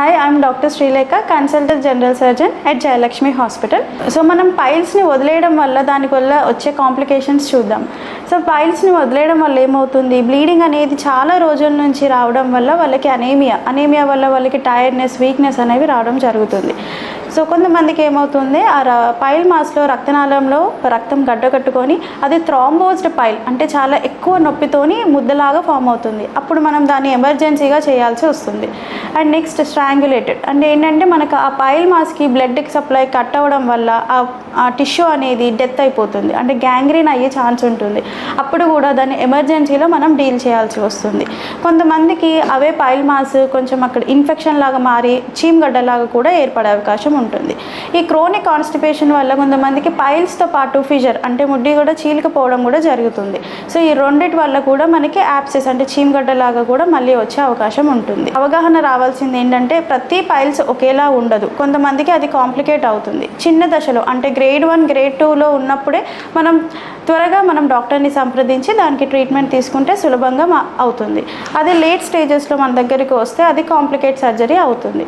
Hi I'm doctor Sreelekha consultant general surgeon at Jayalakshmi hospital so మనం పైల్స్ని వదిలేయడం వల్ల దానివల్ల వచ్చే కాంప్లికేషన్స్ చూద్దాం. సో పైల్స్ని వదిలేయడం వల్ల ఏమవుతుంది? బ్లీడింగ్ అనేది చాలా రోజుల నుంచి రావడం వల్ల వాళ్ళకి అనేమియా అనేమియా వల్ల వాళ్ళకి టైర్డ్నెస్ వీక్నెస్ అనేవి రావడం జరుగుతుంది. సో కొంతమందికి ఏమవుతుంది? ఆ ర- పైల్ మాస్లో రక్తనాళంలో రక్తం గడ్డకట్టుకొని అది థ్రాంబోజ్డ్ పైల్ అంటే చాలా ఎక్కువ నొప్పితోని ముద్దలాగా ఫామ్ అవుతుంది. అప్పుడు మనం దాన్ని ఎమర్జెన్సీగా చేయాల్సి వస్తుంది. అండ్ నెక్స్ట్ స్ట్రాంగులేటెడ్ అంటే ఏంటంటే మనకు ఆ పైల్ మాస్కి బ్లడ్కి సప్లై కట్ అవ్వడం వల్ల ఆ- ఆ టిష్యూ అనేది డెత్ అయిపోతుంది. అంటే గ్యాంగ్రీన్ అయ్యే ఛాన్స్ ఉంటుంది. అప్పుడు కూడా దాన్ని ఎమర్జెన్సీలో మనం డీల్ చేయాల్సి వస్తుంది. కొంతమందికి అవే పైల్ మాస్ కొంచెం అక్కడ ఇన్ఫెక్షన్ లాగా మారి చీమగడ్డలాగా కూడా ఏర్పడే అవకాశం ఉంటుంది. ఈ క్రోనిక్ కాన్స్టిపేషన్ వల్ల కొంతమందికి పైల్స్తో పాటు ఫిజర్ అంటే ముడ్డి కూడా చీలికపోవడం కూడా జరుగుతుంది. సో ఈ రెండిటి వల్ల కూడా మనకి యాప్సెస్ అంటే చీమగడ్డలాగా కూడా మళ్ళీ వచ్చే అవకాశం ఉంటుంది. అవగాహన కావాల్సింది ఏంటంటే ప్రతి పైల్స్ ఒకేలా ఉండదు. కొంతమందికి అది కాంప్లికేట్ అవుతుంది. చిన్న దశలో అంటే గ్రేడ్ వన్ గ్రేడ్ టూలో ఉన్నప్పుడే మనం త్వరగా మనం డాక్టర్ని సంప్రదించి దానికి ట్రీట్మెంట్ తీసుకుంటే సులభంగా అవుతుంది. అదే లేట్ స్టేజెస్లో మన దగ్గరికి వస్తే అది కాంప్లికేట్ సర్జరీ అవుతుంది.